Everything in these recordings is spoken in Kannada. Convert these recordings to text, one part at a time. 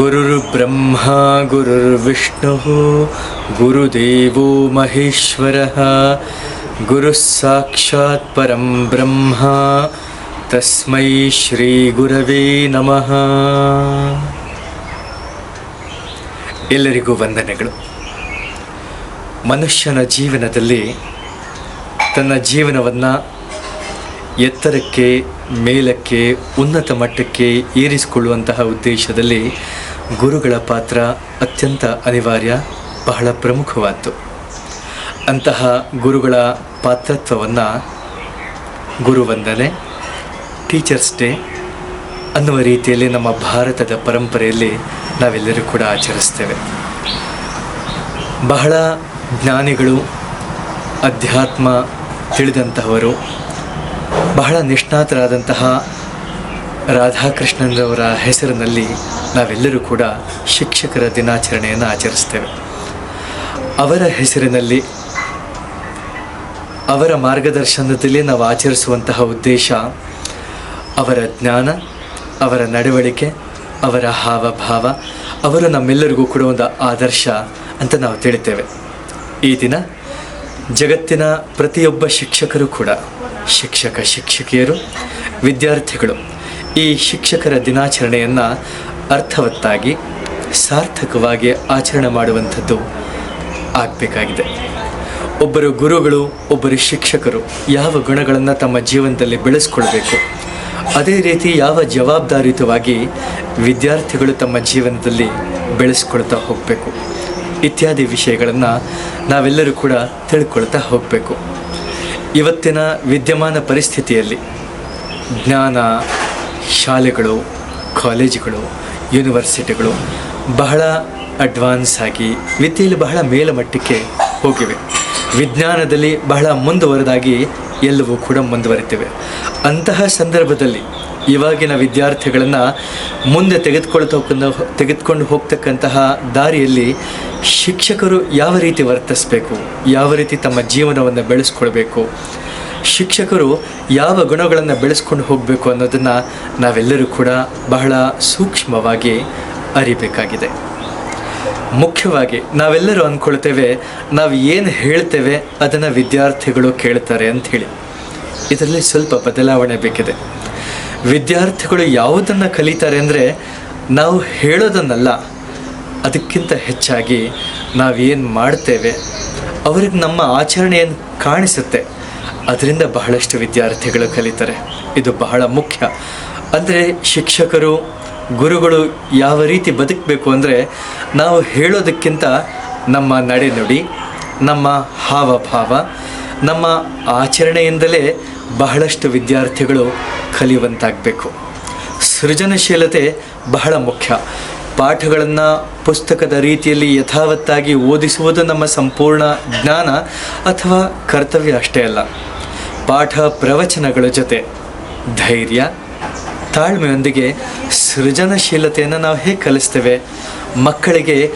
ಗುರುರ್ ಬ್ರಹ್ಮ ಗುರುರ್ವಿಷ್ಣು ಗುರುದೇವೋ ಮಹೇಶ್ವರ. ಸಾಕ್ಷಾತ್ ಪರಂ ಬ್ರಹ್ಮ, ತಸ್ಮೈ ಶ್ರೀ ಗುರವೇ ನಮಃ. ಎಲ್ಲರಿಗೂ ವಂದನೆಗಳು. ಮನುಷ್ಯನ ಜೀವನದಲ್ಲಿ ತನ್ನ ಜೀವನವನ್ನು ಎತ್ತರಕ್ಕೆ, ಮೇಲಕ್ಕೆ, ಉನ್ನತ ಮಟ್ಟಕ್ಕೆ ಏರಿಸಿಕೊಳ್ಳುವಂತಹ ಉದ್ದೇಶದಲ್ಲಿ ಗುರುಗಳ ಪಾತ್ರ ಅತ್ಯಂತ ಅನಿವಾರ್ಯ, ಬಹಳ ಪ್ರಮುಖವಾದ್ದು. ಅಂತಹ ಗುರುಗಳ ಪಾತ್ರತ್ವವನ್ನು ಗುರುವಂದನೆ, ಟೀಚರ್ಸ್ ಡೇ ಅನ್ನುವ ರೀತಿಯಲ್ಲಿ ನಮ್ಮ ಭಾರತದ ಪರಂಪರೆಯಲ್ಲಿ ನಾವೆಲ್ಲರೂ ಕೂಡ ಆಚರಿಸ್ತೇವೆ. ಬಹಳ ಜ್ಞಾನಿಗಳು, ಅಧ್ಯಾತ್ಮ ತಿಳಿದಂತಹವರು, ಬಹಳ ನಿಷ್ಣಾತರಾದಂತಹ ರಾಧಾಕೃಷ್ಣನವರ ಹೆಸರಿನಲ್ಲಿ ನಾವೆಲ್ಲರೂ ಕೂಡ ಶಿಕ್ಷಕರ ದಿನಾಚರಣೆಯನ್ನು ಆಚರಿಸ್ತೇವೆ. ಅವರ ಹೆಸರಿನಲ್ಲಿ, ಅವರ ಮಾರ್ಗದರ್ಶನದಲ್ಲಿ ನಾವು ಆಚರಿಸುವಂತಹ ಉದ್ದೇಶ, ಅವರ ಜ್ಞಾನ, ಅವರ ನಡವಳಿಕೆ, ಅವರ ಹಾವಭಾವ, ಅವರು ನಮ್ಮೆಲ್ಲರಿಗೂ ಕೂಡ ಒಂದು ಆದರ್ಶ ಅಂತ ನಾವು ತಿಳಿತೇವೆ. ಈ ದಿನ ಜಗತ್ತಿನ ಪ್ರತಿಯೊಬ್ಬ ಶಿಕ್ಷಕರು ಕೂಡ, ಶಿಕ್ಷಕ, ಶಿಕ್ಷಕಿಯರು, ವಿದ್ಯಾರ್ಥಿಗಳು ಈ ಶಿಕ್ಷಕರ ದಿನಾಚರಣೆಯನ್ನು ಅರ್ಥವತ್ತಾಗಿ, ಸಾರ್ಥಕವಾಗಿ ಆಚರಣೆ ಮಾಡುವಂಥದ್ದು ಆಗಬೇಕಾಗಿದೆ. ಒಬ್ಬರು ಗುರುಗಳು, ಒಬ್ಬರು ಶಿಕ್ಷಕರು ಯಾವ ಗುಣಗಳನ್ನು ತಮ್ಮ ಜೀವನದಲ್ಲಿ ಬೆಳೆಸ್ಕೊಳ್ಬೇಕು? ಅದೇ ರೀತಿ ಯಾವ ಜವಾಬ್ದಾರಿಯುತವಾಗಿ ವಿದ್ಯಾರ್ಥಿಗಳು ತಮ್ಮ ಜೀವನದಲ್ಲಿ ಬೆಳೆಸ್ಕೊಳ್ತಾ ಹೋಗಬೇಕು? ಇತ್ಯಾದಿ ವಿಷಯಗಳನ್ನು ನಾವೆಲ್ಲರೂ ಕೂಡ ತಿಳ್ಕೊಳ್ತಾ ಹೋಗಬೇಕು. ಇವತ್ತಿನ ವಿದ್ಯಮಾನ ಪರಿಸ್ಥಿತಿಯಲ್ಲಿ ಜ್ಞಾನ, ಶಾಲೆಗಳು, ಕಾಲೇಜುಗಳು ಯೂನಿವರ್ಸಿಟಿಗಳು ಬಹಳ ಅಡ್ವಾನ್ಸ್ ಆಗಿ ವಿದ್ಯೆಯಲ್ಲಿ ಬಹಳ ಮೇಲಮಟ್ಟಕ್ಕೆ ಹೋಗಿವೆ. ವಿಜ್ಞಾನದಲ್ಲಿ ಬಹಳ ಮುಂದುವರೆದಾಗಿ ಎಲ್ಲವೂ ಕೂಡ ಮುಂದುವರಿತಿವೆ. ಅಂತಹ ಸಂದರ್ಭದಲ್ಲಿ ಇವಾಗಿನ ವಿದ್ಯಾರ್ಥಿಗಳನ್ನು ಮುಂದೆ ತೆಗೆದುಕೊಳ್ತಾ ತೆಗೆದುಕೊಂಡು ಹೋಗ್ತಕ್ಕಂತಹ ದಾರಿಯಲ್ಲಿ ಶಿಕ್ಷಕರು ಯಾವ ರೀತಿ ವರ್ತಿಸಬೇಕು, ಯಾವ ರೀತಿ ತಮ್ಮ ಜೀವನವನ್ನು ಬೆಳೆಸ್ಕೊಳ್ಬೇಕು ಶಿಕ್ಷಕರು ಯಾವ ಗುಣಗಳನ್ನು ಬೆಳೆಸ್ಕೊಂಡು ಹೋಗಬೇಕು ಅನ್ನೋದನ್ನು ನಾವೆಲ್ಲರೂ ಕೂಡ ಬಹಳ ಸೂಕ್ಷ್ಮವಾಗಿ ಅರಿಬೇಕಾಗಿದೆ. ಮುಖ್ಯವಾಗಿ ನಾವೆಲ್ಲರೂ ಅಂದ್ಕೊಳ್ತೇವೆ ನಾವು ಏನು ಹೇಳ್ತೇವೆ ಅದನ್ನು ವಿದ್ಯಾರ್ಥಿಗಳು ಕೇಳ್ತಾರೆ ಅಂತ ಹೇಳಿ. ಇದರಲ್ಲಿ ಸ್ವಲ್ಪ ಬದಲಾವಣೆ ಬೇಕಿದೆ. ವಿದ್ಯಾರ್ಥಿಗಳು ಯಾವುದನ್ನು ಕಲಿತಾರೆ ಅಂದರೆ ನಾವು ಹೇಳೋದನ್ನಲ್ಲ, ಅದಕ್ಕಿಂತ ಹೆಚ್ಚಾಗಿ ನಾವೇನು ಮಾಡ್ತೇವೆ, ಅವ್ರಿಗೆ ನಮ್ಮ ಆಚರಣೆಯನ್ನು ಕಾಣಿಸುತ್ತೆ. ಅದರಿಂದ ಬಹಳಷ್ಟು ವಿದ್ಯಾರ್ಥಿಗಳು ಕಲಿತಾರೆ. ಇದು ಬಹಳ ಮುಖ್ಯ. ಅಂದರೆ ಶಿಕ್ಷಕರು, ಗುರುಗಳು ಯಾವ ರೀತಿ ಬದುಕಬೇಕು ಅಂದರೆ ನಾವು ಹೇಳೋದಕ್ಕಿಂತ ನಮ್ಮ ನಡೆನುಡಿ, ನಮ್ಮ ಹಾವಭಾವ, ನಮ್ಮ ಆಚರಣೆಯಿಂದಲೇ ಬಹಳಷ್ಟು ವಿದ್ಯಾರ್ಥಿಗಳು ಕಲಿಯುವಂತಾಗಬೇಕು. ಸೃಜನಶೀಲತೆ ಬಹಳ ಮುಖ್ಯ. ಪಾಠಗಳನ್ನು ಪುಸ್ತಕದ ರೀತಿಯಲ್ಲಿ ಯಥಾವತ್ತಾಗಿ ಓದಿಸುವುದು ನಮ್ಮ ಸಂಪೂರ್ಣ ಜ್ಞಾನ ಅಥವಾ ಕರ್ತವ್ಯ ಅಷ್ಟೇ ಅಲ್ಲ. ಪಾಠ ಪ್ರವಚನಗಳ ಜೊತೆ. ಧೈರ್ಯ, ತಾಳ್ಮೆಯೊಂದಿಗೆ ಸೃಜನಶೀಲತೆಯನ್ನು ನಾವು ಹೇಗೆ ಕಲಿಸ್ತೇವೆ? ಮಕ್ಕಳಿಗೆ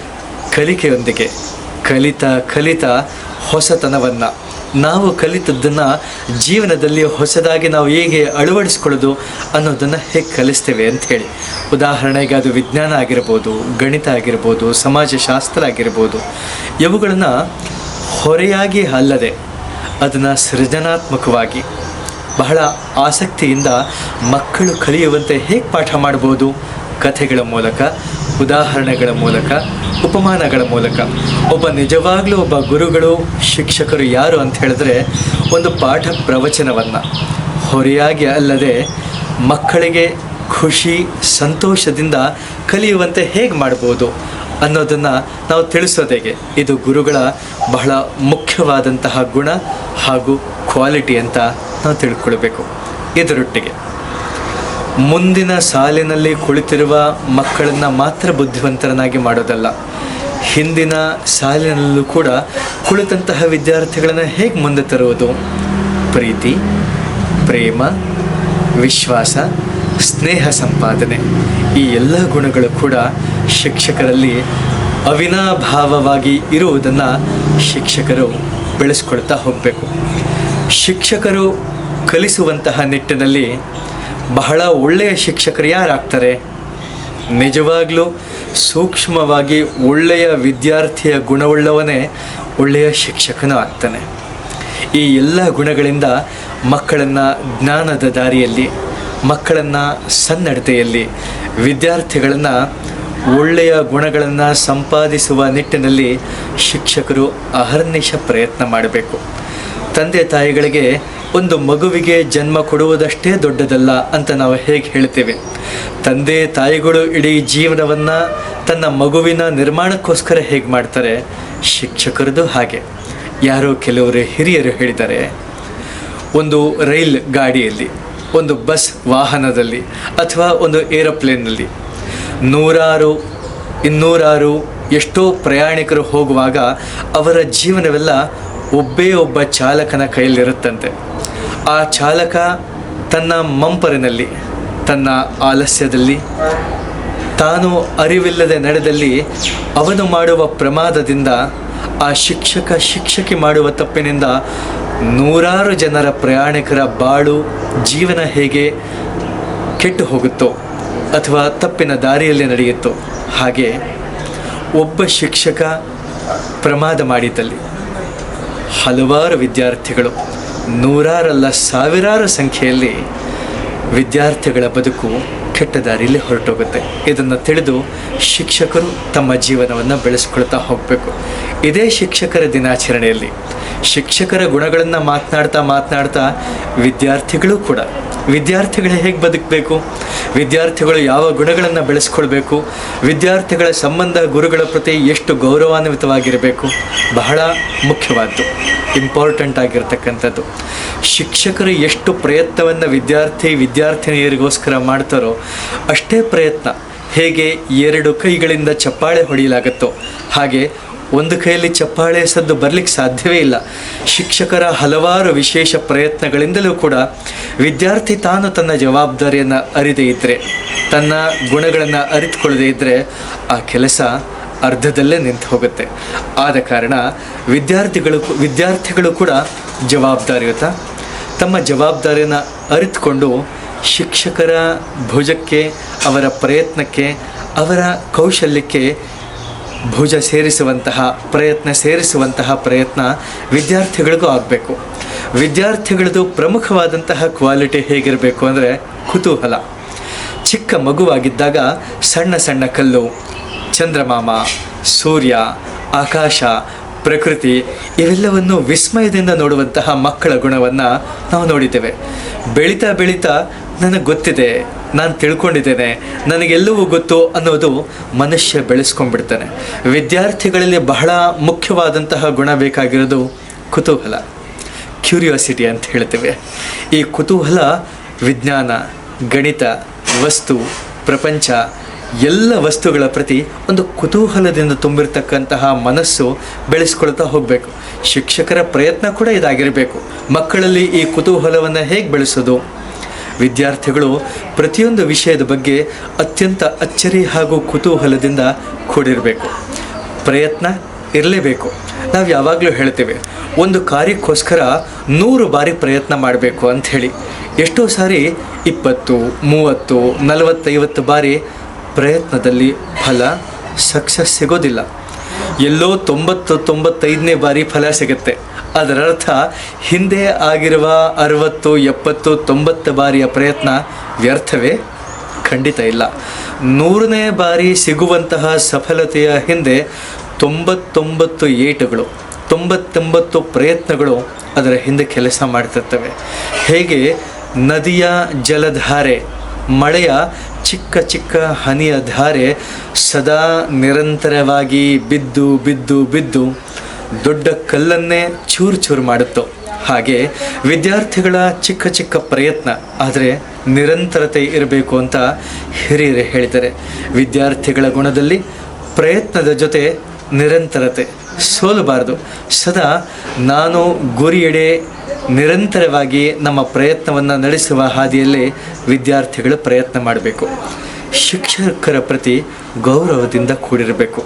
ಕಲಿಕೆಯೊಂದಿಗೆ. ಕಲಿತ ಕಲಿತ ಹೊಸತನವನ್ನು. ನಾವು ಕಲಿತದ್ದನ್ನು ಜೀವನದಲ್ಲಿ ಹೊಸದಾಗಿ ನಾವು ಹೇಗೆ ಅಳವಡಿಸ್ಕೊಳ್ಳೋದು ಅನ್ನೋದನ್ನು ಹೇಗೆ ಕಲಿಸ್ತೇವೆ ಅಂತ ಹೇಳಿ. ಉದಾಹರಣೆಗೆ ಅದು ವಿಜ್ಞಾನ ಆಗಿರ್ಬೋದು, ಗಣಿತ ಆಗಿರ್ಬೋದು, ಸಮಾಜಶಾಸ್ತ್ರ ಆಗಿರ್ಬೋದು. ಇವುಗಳನ್ನು ಹೊರೆಯಾಗಿ ಅಲ್ಲದೆ ಅದನ್ನು ಸೃಜನಾತ್ಮಕವಾಗಿ ಬಹಳ ಆಸಕ್ತಿಯಿಂದ ಮಕ್ಕಳು ಕಲಿಯುವಂತೆ ಹೇಗೆ ಪಾಠ ಮಾಡ್ಬೋದು ಕಥೆಗಳ ಮೂಲಕ, ಉದಾಹರಣೆಗಳ ಮೂಲಕ, ಉಪಮಾನಗಳ ಮೂಲಕ. ಒಬ್ಬ ನಿಜವಾಗಲೂ ಒಬ್ಬ ಗುರುಗಳು, ಶಿಕ್ಷಕರು ಯಾರು ಅಂತ ಹೇಳಿದ್ರೆ ಒಂದು ಪಾಠ ಪ್ರವಚನವನ್ನು. ಹೊರೆಯಾಗಿ ಅಲ್ಲದೆ ಮಕ್ಕಳಿಗೆ ಖುಷಿ, ಸಂತೋಷದಿಂದ ಕಲಿಯುವಂತೆ ಹೇಗೆ ಮಾಡ್ಬೋದು ಅನ್ನೋದನ್ನು ನಾವು ತಿಳಿಸೋದೇಗೆ ಇದು ಗುರುಗಳ ಬಹಳ ಮುಖ್ಯವಾದಂತಹ ಗುಣ ಹಾಗೂ ಕ್ವಾಲಿಟಿ ಅಂತ ನಾವು ತಿಳ್ಕೊಳ್ಬೇಕು. ಇದರೊಟ್ಟಿಗೆ ಮುಂದಿನ ಸಾಲಿನಲ್ಲಿ ಕುಳಿತಿರುವ ಮಕ್ಕಳನ್ನು ಮಾತ್ರ ಬುದ್ಧಿವಂತರನ್ನಾಗಿ ಮಾಡೋದಲ್ಲ. ಹಿಂದಿನ ಸಾಲಿನಲ್ಲೂ ಕೂಡ ಕುಳಿತಂತಹ ವಿದ್ಯಾರ್ಥಿಗಳನ್ನು ಹೇಗೆ ಮುಂದೆ ತರುವುದು? ಪ್ರೀತಿ, ಪ್ರೇಮ, ವಿಶ್ವಾಸ, ಸ್ನೇಹ ಸಂಪಾದನೆ ಈ ಎಲ್ಲ ಗುಣಗಳು ಕೂಡ ಶಿಕ್ಷಕರಲ್ಲಿ ಅವಿನಾಭಾವವಾಗಿ ಇರುವುದನ್ನು ಶಿಕ್ಷಕರು ಬೆಳೆಸ್ಕೊಳ್ತಾ ಹೋಗಬೇಕು. ಶಿಕ್ಷಕರು ಕಲಿಸುವಂತಹ ನಿಟ್ಟಿನಲ್ಲಿ ಬಹಳ ಒಳ್ಳೆಯ ಶಿಕ್ಷಕರು ಯಾರಾಗ್ತಾರೆ? ನಿಜವಾಗಲೂ ಸೂಕ್ಷ್ಮವಾಗಿ ಒಳ್ಳೆಯ ವಿದ್ಯಾರ್ಥಿಯ ಗುಣವುಳ್ಳವನೇ ಒಳ್ಳೆಯ ಶಿಕ್ಷಕನೂ ಆಗ್ತಾನೆ. ಈ ಎಲ್ಲ ಗುಣಗಳಿಂದ ಮಕ್ಕಳನ್ನು ಜ್ಞಾನದ ದಾರಿಯಲ್ಲಿ, ಮಕ್ಕಳನ್ನು ಸನ್ನಡತೆಯಲ್ಲಿ, ವಿದ್ಯಾರ್ಥಿಗಳನ್ನು ಒಳ್ಳೆಯ ಗುಣಗಳನ್ನು ಸಂಪಾದಿಸುವ ನಿಟ್ಟಿನಲ್ಲಿ ಶಿಕ್ಷಕರು ಅಹರ್ನಿಶ ಪ್ರಯತ್ನ ಮಾಡಬೇಕು. ತಂದೆ ತಾಯಿಗಳಿಗೆ ಒಂದು ಮಗುವಿಗೆ ಜನ್ಮ ಕೊಡುವುದಷ್ಟೇ ದೊಡ್ಡದಲ್ಲ ಅಂತ ನಾವು ಹೇಗೆ ಹೇಳ್ತೇವೆ? ತಂದೆ ತಾಯಿಗಳು ಇಡೀ ಜೀವನವನ್ನು ತನ್ನ ಮಗುವಿನ ನಿರ್ಮಾಣಕ್ಕೋಸ್ಕರ ಹೇಗೆ ಮಾಡ್ತಾರೆ? ಶಿಕ್ಷಕರದು ಹಾಗೆ. ಯಾರೋ ಕೆಲವರು ಹಿರಿಯರು ಹೇಳಿದ್ದಾರೆ, ಒಂದು ರೈಲ್ ಗಾಡಿಯಲ್ಲಿ, ಒಂದು ಬಸ್ ವಾಹನದಲ್ಲಿ, ಅಥವಾ ಒಂದು ಏರೋಪ್ಲೇನ್ನಲ್ಲಿ ನೂರಾರು, ಇನ್ನೂರಾರು ಎಷ್ಟೋ ಪ್ರಯಾಣಿಕರು ಹೋಗುವಾಗ ಅವರ ಜೀವನವೆಲ್ಲ ಒಬ್ಬೇ ಒಬ್ಬ ಚಾಲಕನ ಕೈಯಲ್ಲಿರುತ್ತಂತೆ. ಆ ಚಾಲಕ ತನ್ನ ಮಂಪರಿನಲ್ಲಿ, ತನ್ನ ಆಲಸ್ಯದಲ್ಲಿ, ತಾನು ಅರಿವಿಲ್ಲದೆ ನಡೆದಲ್ಲಿ ಅವನು ಮಾಡುವ ಪ್ರಮಾದದಿಂದ ಆ ಶಿಕ್ಷಕ ಶಿಕ್ಷಕಿ ಮಾಡುವ ತಪ್ಪಿನಿಂದ ನೂರಾರು ಜನರ ಪ್ರಯಾಣಿಕರ ಬಾಳು ಜೀವನ ಹೇಗೆ ಕೆಟ್ಟು ಹೋಗುತ್ತೋ ಅಥವಾ ತಪ್ಪಿನ ದಾರಿಯಲ್ಲಿ ನಡೆಯಿತು. ಹಾಗೆ ಒಬ್ಬ ಶಿಕ್ಷಕ ಪ್ರಮಾದ ಮಾಡಿದ್ದಲ್ಲಿ ಹಲವಾರು ವಿದ್ಯಾರ್ಥಿಗಳು, ನೂರಾರಲ್ಲ ಸಾವಿರಾರು ಸಂಖ್ಯೆಯಲ್ಲಿ ವಿದ್ಯಾರ್ಥಿಗಳ ಬದುಕು ಕೆಟ್ಟ ದಾರಿಯಲ್ಲಿ ಹೊರಟೋಗುತ್ತೆ. ಇದನ್ನು ತಿಳಿದು ಶಿಕ್ಷಕರು ತಮ್ಮ ಜೀವನವನ್ನು ಬೆಳೆಸ್ಕೊಳ್ತಾ ಹೋಗಬೇಕು. ಇದೇ ಶಿಕ್ಷಕರ ದಿನಾಚರಣೆಯಲ್ಲಿ ಶಿಕ್ಷಕರ ಗುಣಗಳನ್ನು ಮಾತನಾಡ್ತಾ ಮಾತನಾಡ್ತಾ ವಿದ್ಯಾರ್ಥಿಗಳು ಕೂಡ, ವಿದ್ಯಾರ್ಥಿಗಳು ಹೇಗೆ ಬದುಕಬೇಕು? ವಿದ್ಯಾರ್ಥಿಗಳು ಯಾವ ಗುಣಗಳನ್ನು ಬೆಳೆಸ್ಕೊಳ್ಬೇಕು? ವಿದ್ಯಾರ್ಥಿಗಳ ಸಂಬಂಧ ಗುರುಗಳ ಪ್ರತಿ ಎಷ್ಟು ಗೌರವಾನ್ವಿತವಾಗಿರಬೇಕು? ಬಹಳ ಮುಖ್ಯವಾದ್ದು, ಇಂಪಾರ್ಟೆಂಟ್ ಆಗಿರ್ತಕ್ಕಂಥದ್ದು. ಶಿಕ್ಷಕರು ಎಷ್ಟು ಪ್ರಯತ್ನವನ್ನು ವಿದ್ಯಾರ್ಥಿ, ವಿದ್ಯಾರ್ಥಿನಿಯರಿಗೋಸ್ಕರ ಮಾಡ್ತಾರೋ ಅಷ್ಟೇ ಪ್ರಯತ್ನ ಹೇಗೆ ಎರಡು ಕೈಗಳಿಂದ ಚಪ್ಪಾಳೆ ಹೊಡೆಯಲಾಗುತ್ತೋ ಹಾಗೆ ಒಂದು ಕೈಯಲ್ಲಿ ಚಪ್ಪಾಳೆ ಸದ್ದು ಬರಲಿಕ್ಕೆ ಸಾಧ್ಯವೇ ಇಲ್ಲ. ಶಿಕ್ಷಕರ ಹಲವಾರು ವಿಶೇಷ ಪ್ರಯತ್ನಗಳಿಂದಲೂ ಕೂಡ ವಿದ್ಯಾರ್ಥಿ ತಾನು ತನ್ನ ಜವಾಬ್ದಾರಿಯನ್ನು ಅರಿದೇ ಇದ್ದರೆ ತನ್ನ ಗುಣಗಳನ್ನು ಅರಿತುಕೊಳ್ಳದೇ ಇದ್ದರೆ ಆ ಕೆಲಸ ಅರ್ಧದಲ್ಲೇ ನಿಂತು ಹೋಗುತ್ತೆ. ಆದ ಕಾರಣ ವಿದ್ಯಾರ್ಥಿಗಳು ವಿದ್ಯಾರ್ಥಿಗಳು ಕೂಡ ಜವಾಬ್ದಾರಿಯುತ ತಮ್ಮ ಜವಾಬ್ದಾರಿಯನ್ನು ಅರಿತುಕೊಂಡು ಶಿಕ್ಷಕರ ಭುಜಕ್ಕೆ, ಅವರ ಪ್ರಯತ್ನಕ್ಕೆ, ಅವರ ಕೌಶಲ್ಯಕ್ಕೆ ಭುಜ ಸೇರಿಸುವಂತಹ ಪ್ರಯತ್ನ ಸೇರಿಸುವಂತಹ ಪ್ರಯತ್ನ ವಿದ್ಯಾರ್ಥಿಗಳಿಗೂ ಆಗಬೇಕು. ವಿದ್ಯಾರ್ಥಿಗಳದು ಪ್ರಮುಖವಾದಂತಹ ಕ್ವಾಲಿಟಿ ಹೇಗಿರಬೇಕು ಅಂದರೆ ಕುತೂಹಲ. ಚಿಕ್ಕ ಮಗುವಾಗಿದ್ದಾಗ ಸಣ್ಣ ಸಣ್ಣ ಕಲ್ಲು, ಚಂದ್ರಮಾಮ, ಸೂರ್ಯ, ಆಕಾಶ, ಪ್ರಕೃತಿ ಇವೆಲ್ಲವನ್ನು ವಿಸ್ಮಯದಿಂದ ನೋಡುವಂತಹ ಮಕ್ಕಳ ಗುಣವನ್ನು ನಾವು ನೋಡಿದ್ದೇವೆ. ಬೆಳೀತಾ ಬೆಳೀತಾ ನನಗೆ ಗೊತ್ತಿದೆ ನಾನು ತಿಳ್ಕೊಂಡಿದ್ದೇನೆ. ನನಗೆಲ್ಲವೂ ಗೊತ್ತು ಅನ್ನೋದು ಮನುಷ್ಯ ಬೆಳೆಸ್ಕೊಂಡ್ಬಿಡ್ತಾನೆ. ವಿದ್ಯಾರ್ಥಿಗಳಲ್ಲಿ ಬಹಳ ಮುಖ್ಯವಾದಂತಹ ಗುಣ ಬೇಕಾಗಿರೋದು ಕುತೂಹಲ. ಕ್ಯೂರಿಯಾಸಿಟಿ ಅಂತ ಹೇಳ್ತೇವೆ. ಈ ಕುತೂಹಲ, ವಿಜ್ಞಾನ, ಗಣಿತ, ವಸ್ತು, ಪ್ರಪಂಚ, ಎಲ್ಲ ವಸ್ತುಗಳ ಪ್ರತಿ ಒಂದು ಕುತೂಹಲದಿಂದ ತುಂಬಿರ್ತಕ್ಕಂತಹ ಮನಸ್ಸು ಬೆಳೆಸ್ಕೊಳ್ತಾ ಹೋಗಬೇಕು. ಶಿಕ್ಷಕರ ಪ್ರಯತ್ನ ಕೂಡ ಇದಾಗಿರಬೇಕು. ಮಕ್ಕಳಲ್ಲಿ ಈ ಕುತೂಹಲವನ್ನು ಹೇಗೆ ಬೆಳೆಸೋದು? ವಿದ್ಯಾರ್ಥಿಗಳು ಪ್ರತಿಯೊಂದು ವಿಷಯದ ಬಗ್ಗೆ ಅತ್ಯಂತ ಅಚ್ಚರಿ ಹಾಗೂ ಕುತೂಹಲದಿಂದ ಕೂಡಿರಬೇಕು. ಪ್ರಯತ್ನ ಇರಲೇಬೇಕು. ನಾವು ಯಾವಾಗಲೂ ಹೇಳ್ತೇವೆ, ಒಂದು ಕಾರ್ಯಕ್ಕೋಸ್ಕರ ನೂರು ಬಾರಿ ಪ್ರಯತ್ನ ಮಾಡಬೇಕು ಅಂಥೇಳಿ ಎಷ್ಟೋ ಸಾರಿ ಇಪ್ಪತ್ತು, ಮೂವತ್ತು, ನಲವತ್ತೈವತ್ತು ಬಾರಿ ಪ್ರಯತ್ನದಲ್ಲಿ ಫಲ, ಸಕ್ಸಸ್ ಸಿಗೋದಿಲ್ಲ. ಎಲ್ಲೋ ತೊಂಬತ್ತು ತೊಂಬತ್ತೈದನೇ ಬಾರಿ ಫಲ ಸಿಗುತ್ತೆ. ಅದರರ್ಥ, ಹಿಂದೆ ಆಗಿರುವ ಅರವತ್ತು, ಎಪ್ಪತ್ತು, ತೊಂಬತ್ತು ಬಾರಿಯ ಪ್ರಯತ್ನ ವ್ಯರ್ಥವೇ? ಖಂಡಿತ ಇಲ್ಲ. ನೂರನೇ ಬಾರಿ ಸಿಗುವಂತಹ ಸಫಲತೆಯ ಹಿಂದೆ ತೊಂಬತ್ತೊಂಬತ್ತು ಏಟುಗಳು, ತೊಂಬತ್ತೊಂಬತ್ತು ಪ್ರಯತ್ನಗಳು ಅದರ ಹಿಂದೆ ಕೆಲಸ ಮಾಡ್ತಿರ್ತವೆ. ಹೇಗೆ? ನದಿಯ ಜಲಧಾರೆ. ಮಳೆಯ ಚಿಕ್ಕ ಚಿಕ್ಕ ಹನಿಯ ಧಾರೆ ಸದಾ ನಿರಂತರವಾಗಿ ಬಿದ್ದು ಬಿದ್ದು ಬಿದ್ದು ದೊಡ್ಡ ಕಲ್ಲನ್ನೇ ಚೂರು ಚೂರು ಮಾಡುತ್ತೋ. ಹಾಗೆ ವಿದ್ಯಾರ್ಥಿಗಳ ಚಿಕ್ಕ ಚಿಕ್ಕ ಪ್ರಯತ್ನ, ಆದರೆ ನಿರಂತರತೆ ಇರಬೇಕು ಅಂತ ಹಿರಿಯರು ಹೇಳಿದ್ದಾರೆ. ವಿದ್ಯಾರ್ಥಿಗಳ ಗುಣದಲ್ಲಿ ಪ್ರಯತ್ನದ ಜೊತೆ ನಿರಂತರತೆ. ಸೋಲಬಾರದು. ಸದಾ ನಾನು ಗುರಿಯೆಡೆ ನಿರಂತರವಾಗಿ ನಮ್ಮ ಪ್ರಯತ್ನವನ್ನು ನಡೆಸುವ ಹಾದಿಯಲ್ಲಿ ವಿದ್ಯಾರ್ಥಿಗಳು ಪ್ರಯತ್ನ ಮಾಡಬೇಕು. ಶಿಕ್ಷಕರ ಪ್ರತಿ ಗೌರವದಿಂದ ಕೂಡಿರಬೇಕು.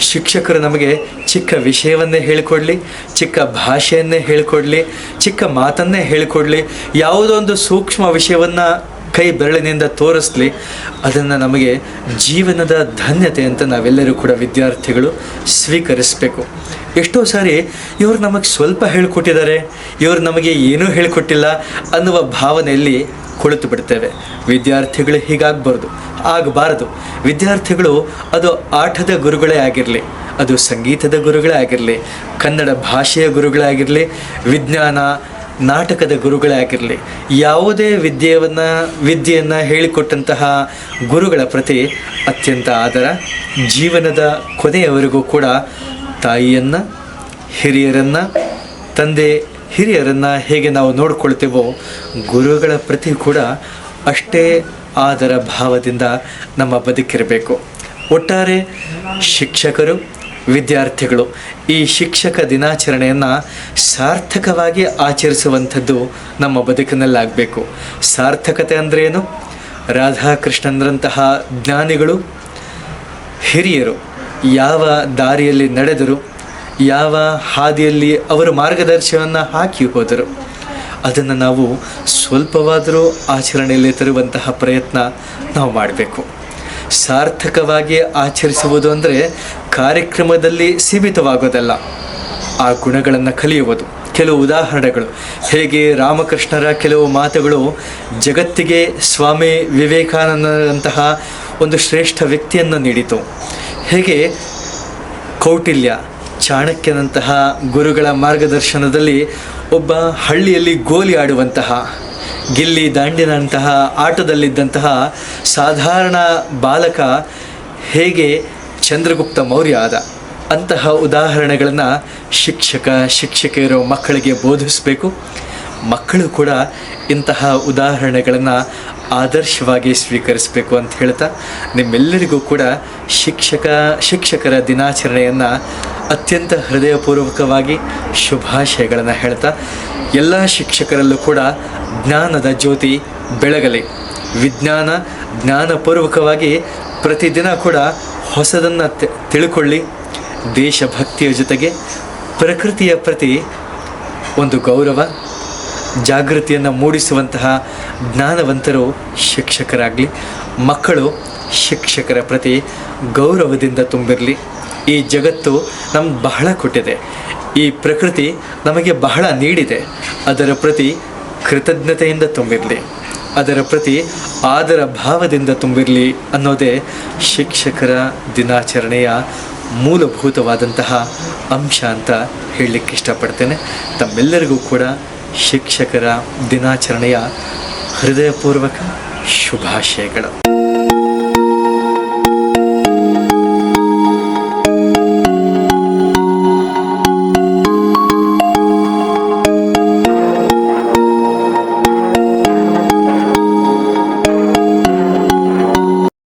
ಶಿಕ್ಷಕರು ನಮಗೆ ಚಿಕ್ಕ ವಿಷಯವನ್ನೇ ಹೇಳಿಕೊಡಲಿ, ಚಿಕ್ಕ ಭಾಷೆಯನ್ನೇ ಹೇಳಿಕೊಡಲಿ, ಚಿಕ್ಕ ಮಾತನ್ನೇ ಹೇಳಿಕೊಡಲಿ, ಯಾವುದೋ ಒಂದು ಸೂಕ್ಷ್ಮ ವಿಷಯವನ್ನು ಕೈ ಬೆರಳಿನಿಂದ ತೋರಿಸ್ಲಿ, ಅದನ್ನು ನಮಗೆ ಜೀವನದ ಧನ್ಯತೆ ಅಂತ ನಾವೆಲ್ಲರೂ ಕೂಡ ವಿದ್ಯಾರ್ಥಿಗಳು ಸ್ವೀಕರಿಸಬೇಕು. ಎಷ್ಟೋ ಸಾರಿ ಇವರು ನಮಗೆ ಸ್ವಲ್ಪ ಹೇಳಿಕೊಟ್ಟಿದ್ದಾರೆ, ಇವರು ನಮಗೆ ಏನೂ ಹೇಳಿಕೊಟ್ಟಿಲ್ಲ ಅನ್ನುವ ಭಾವನೆಯಲ್ಲಿ ಕುಳಿತು ಬಿಡ್ತೇವೆ. ವಿದ್ಯಾರ್ಥಿಗಳು ಹೀಗಾಗಬಾರ್ದು, ಆಗಬಾರದು. ವಿದ್ಯಾರ್ಥಿಗಳು ಅದು ಆಟದ ಗುರುಗಳೇ ಆಗಿರಲಿ, ಅದು ಸಂಗೀತದ ಗುರುಗಳೇ ಆಗಿರಲಿ, ಕನ್ನಡ ಭಾಷೆಯ ಗುರುಗಳೇ ಆಗಿರಲಿ, ವಿಜ್ಞಾನ ನಾಟಕದ ಗುರುಗಳೇ ಆಗಿರಲಿ ಯಾವುದೇ ವಿದ್ಯೆಯನ್ನು ವಿದ್ಯೆಯನ್ನು ಹೇಳಿಕೊಟ್ಟಂತಹ ಗುರುಗಳ ಪ್ರತಿ ಅತ್ಯಂತ ಆದರ ಜೀವನದ ಕೊನೆಯವರೆಗೂ ಕೂಡ ತಾಯಿಯನ್ನು, ಹಿರಿಯರನ್ನು, ತಂದೆ ಹಿರಿಯರನ್ನು ಹೇಗೆ ನಾವು ನೋಡ್ಕೊಳ್ತೇವೋ ಗುರುಗಳ ಪ್ರತಿ ಕೂಡ ಅಷ್ಟೇ ಆದರ ಭಾವದಿಂದ ನಮ್ಮ ಬದುಕಿರಬೇಕು. ಒಟ್ಟಾರೆ ಶಿಕ್ಷಕರು ವಿದ್ಯಾರ್ಥಿಗಳು ಈ ಶಿಕ್ಷಕ ದಿನಾಚರಣೆಯನ್ನು ಸಾರ್ಥಕವಾಗಿ ಆಚರಿಸುವಂಥದ್ದು ನಮ್ಮ ಬದುಕಿನಲ್ಲಾಗಬೇಕು. ಸಾರ್ಥಕತೆ ಅಂದರೆ ಏನು? ರಾಧಾಕೃಷ್ಣನ್ರಂತಹ ಜ್ಞಾನಿಗಳು, ಹಿರಿಯರು ಯಾವ ದಾರಿಯಲ್ಲಿ ನಡೆದರು, ಯಾವ ಹಾದಿಯಲ್ಲಿ ಅವರು ಮಾರ್ಗದರ್ಶನವನ್ನು ಹಾಕಿ ಹೋದರು, ಅದನ್ನು ನಾವು ಸ್ವಲ್ಪವಾದರೂ ಆಚರಣೆಯಲ್ಲಿ ತರುವಂತಹ ಪ್ರಯತ್ನ ನಾವು ಮಾಡಬೇಕು. ಸಾರ್ಥಕವಾಗಿ ಆಚರಿಸುವುದು ಅಂದರೆ ಕಾರ್ಯಕ್ರಮದಲ್ಲಿ ಸೀಮಿತವಾಗೋದಲ್ಲ. ಆ ಗುಣಗಳನ್ನು ಕಲಿಯುವುದು. ಕೆಲವು ಉದಾಹರಣೆಗಳು. ಹೇಗೆ ರಾಮಕೃಷ್ಣರ ಕೆಲವು ಮಾತುಗಳು ಜಗತ್ತಿಗೆ ಸ್ವಾಮಿ ವಿವೇಕಾನಂದರಂತಹ ಒಂದು ಶ್ರೇಷ್ಠ ವ್ಯಕ್ತಿಯನ್ನು ನೀಡಿತು. ಹೇಗೆ ಕೌಟಿಲ್ಯ, ಚಾಣಕ್ಯನಂತಹ ಗುರುಗಳ ಮಾರ್ಗದರ್ಶನದಲ್ಲಿ ಒಬ್ಬ ಹಳ್ಳಿಯಲ್ಲಿ ಗೋಲಿ ಆಡುವಂತಹ ಗಿಲ್ಲಿ ದಾಂಡಿನಂತಹ ಆಟದಲ್ಲಿದ್ದಂತಹ ಸಾಧಾರಣ ಬಾಲಕ ಹೇಗೆ ಚಂದ್ರಗುಪ್ತ ಮೌರ್ಯ ಆದ? ಅಂತಹ ಉದಾಹರಣೆಗಳನ್ನು ಶಿಕ್ಷಕ, ಶಿಕ್ಷಕಿಯರು, ಮಕ್ಕಳಿಗೆ ಬೋಧಿಸಬೇಕು. ಮಕ್ಕಳು ಕೂಡ ಇಂತಹ ಉದಾಹರಣೆಗಳನ್ನು ಆದರ್ಶವಾಗಿ ಸ್ವೀಕರಿಸಬೇಕು ಅಂತ ಹೇಳ್ತಾ ನಿಮ್ಮೆಲ್ಲರಿಗೂ ಕೂಡ ಶಿಕ್ಷಕ, ಶಿಕ್ಷಕರ ದಿನಾಚರಣೆಯನ್ನು ಅತ್ಯಂತ ಹೃದಯಪೂರ್ವಕವಾಗಿ ಶುಭಾಶಯಗಳನ್ನು ಹೇಳ್ತಾ ಎಲ್ಲ ಶಿಕ್ಷಕರಲ್ಲೂ ಕೂಡ ಜ್ಞಾನದ ಜ್ಯೋತಿ ಬೆಳಗಲಿ. ವಿಜ್ಞಾನ ಜ್ಞಾನಪೂರ್ವಕವಾಗಿ ಪ್ರತಿದಿನ ಕೂಡ ಹೊಸದನ್ನು ತಿಳ್ಕೊಳ್ಳಿ. ದೇಶಭಕ್ತಿಯ ಜೊತೆಗೆ ಪ್ರಕೃತಿಯ ಪ್ರತಿ ಒಂದು ಗೌರವ. ಜಾಗೃತಿಯನ್ನು ಮೂಡಿಸುವಂತಹ ಜ್ಞಾನವಂತರು ಶಿಕ್ಷಕರಾಗಲಿ, ಮಕ್ಕಳು ಶಿಕ್ಷಕರ ಪ್ರತಿ ಗೌರವದಿಂದ ತುಂಬಿರಲಿ. ಈ ಜಗತ್ತು ನಮ್ಗೆ ಬಹಳ ಕೊಟ್ಟಿದೆ. ಈ ಪ್ರಕೃತಿ ನಮಗೆ ಬಹಳ ನೀಡಿದೆ. ಅದರ ಪ್ರತಿ ಕೃತಜ್ಞತೆಯಿಂದ ತುಂಬಿರಲಿ. ಅದರ ಪ್ರತಿ ಆದರ ಭಾವದಿಂದ ತುಂಬಿರಲಿ ಅನ್ನೋದೇ ಶಿಕ್ಷಕರ ದಿನಾಚರಣೆಯ ಮೂಲಭೂತವಾದಂತಹ ಅಂಶ ಅಂತ ಹೇಳಲಿಕ್ಕೆ ಇಷ್ಟಪಡ್ತೇನೆ. ತಮ್ಮೆಲ್ಲರಿಗೂ ಕೂಡ ಶಿಕ್ಷಕರ ದಿನಾಚರಣೆಯ ಹೃದಯಪೂರ್ವಕ ಶುಭಾಶಯಗಳು.